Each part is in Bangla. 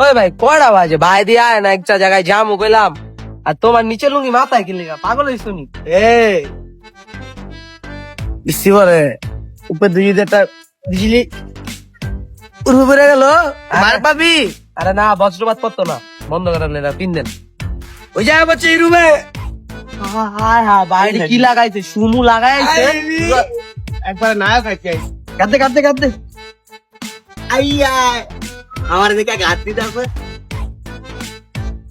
ওই ভাই কয়টা বাজে? ভাই দিয়ে আয় না একটা জায়গায় জামু কইলাম আর তোমার নিচে লুঙ্গি মাথায় কিনলে পাগল হইছ নি? বৃষ্টি পরে উপর দুই একটা বিজলি উড়ে পড়ে গেল। মার পাবি। আরে না বজ্রপাত করতো না। বন্ধ করেন না পিন দেন। ওই জায়গা পাচ্ছে এই রুমে হায় হায় বাইরে কি লাগাইছে? সুমু লাগাইছে? একবার নায়ক কাঁদতে কাঁদতে কাঁদতে। আইয়া আমার দিকে গাছ দিতে হবে।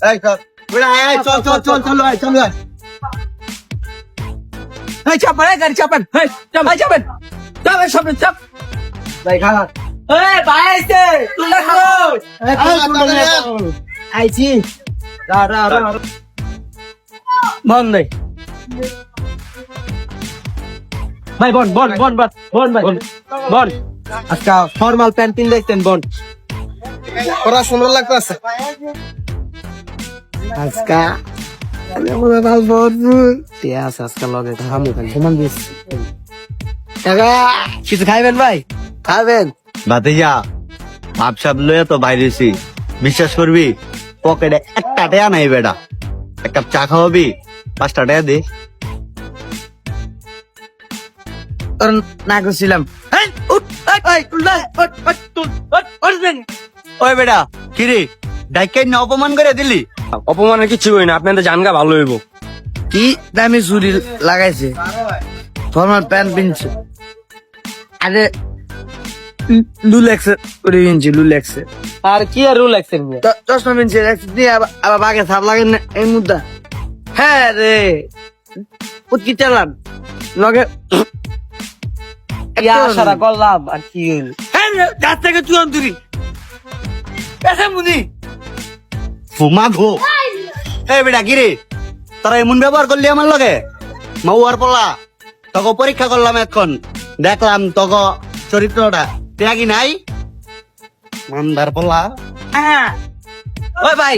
এই চল। বুড়া আয় চল চল চল চল ভাই চল ভাই এই চাপেন এই গাড়ি চাপেন। এই চাপ এই চাপেন। চাপ এই সামনে চাপ। ভাই খালা। এই ভাই আইছে। তুলে খাও আইছি। রা রা রা বন নাই ভাই বন বন বন বন বন ভাই। বন। আজকা ফর্মাল প্যান্ট পিন দেখতেন বন। ওরা সুন্দর লাগতেছে আজকা আমরা ভালো পেঁয়াজ আজকা লগে খামু খালি সমান দিস। টাকা কিছু খাইবেন ভাই? খাবেন ভাতিজা ভাব সাপ লয়ে তো বাইরেছি বিশ্বাস করবি পকেটে একটা টাকা নাই বেটা। এক কাপ চা খাওয়াবি পাঁচটা টাকা দে। না করছিলাম এই উঠ এই এই তুল না উঠ উঠ তুল উঠ উঠবেন ওই বেটা কিরে ডাইকাই না অপমান করে দিলি? অপমানের কিছু হই না আপনাদের জানগা ভালো হইব। কি দামি চুরি লাগাইছে? ফর্মাল প্যান্ট পিনছে। আরে লুলেক্স করে কিনছি লুলেক্স আর কি আর লাগছেন চশমা পিনছে দিয়ে আবার বাগে সাপ লাগে না এই মুদ্রা। হ্যাঁ রে। উৎকি চালান। লগে ইয়া সারা করলাম আর কি হইল? থেকে চুয়ান তুরি পেছে মুনি ফুমা ঘো এই বেটা কিরে তোরা এমন ব্যবহার করলি আমার লগে? মাউয়ার পলা। তোকে পরীক্ষা করলাম এখন। দেখলাম তোকে চরিত্রটা কি নাই। মান্দার পলা। ওই ভাই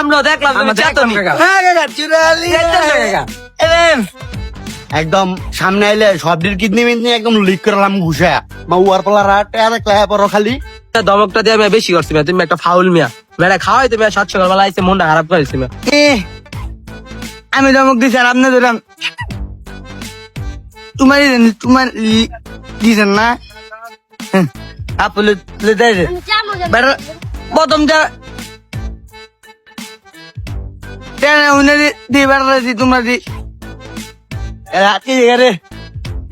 আমরা দেখলাম তুমি। চেতনি হ্যাঁ কাকা চুরালি। একদম সামনে আইলে সবটির কিডনি মিডনি একদম লিক করলাম ঘুষা। মাউয়ার পলা রাট দেখলে পর খালি। দমকটা দিয়ে আমি বেশি করছি তুমি একটা ফাউল মিয়া। বেড়া খাওয়াই তুমি সাত সকালবেলা আইসে মনটা খারাপ করেছি আমি ধমক দিছি আর আপনি ধরাম তোমার তোমার দিছেন না? আপনি লেটাইছে বেটা প্রথমটা কেন উনি দি বেড়া দি তোমরা দি। রাতি রে।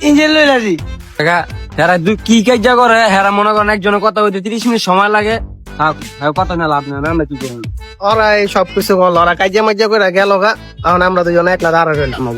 ইঞ্জিন লই দি কাকা হেরা দু- কি কাজ করে? হেরা মনে করেন একজনের কথা বলতে তিরিশ মিনিট সময় লাগে। থাক, হ্যাঁ, কথা না লাভ নেই আমরা কি করব ওরা এই সব কিছু ওরা কাজে মাজ্জা করে গেল গা। এখন আমরা দুজনে একলা দাঁড়া রইলাম।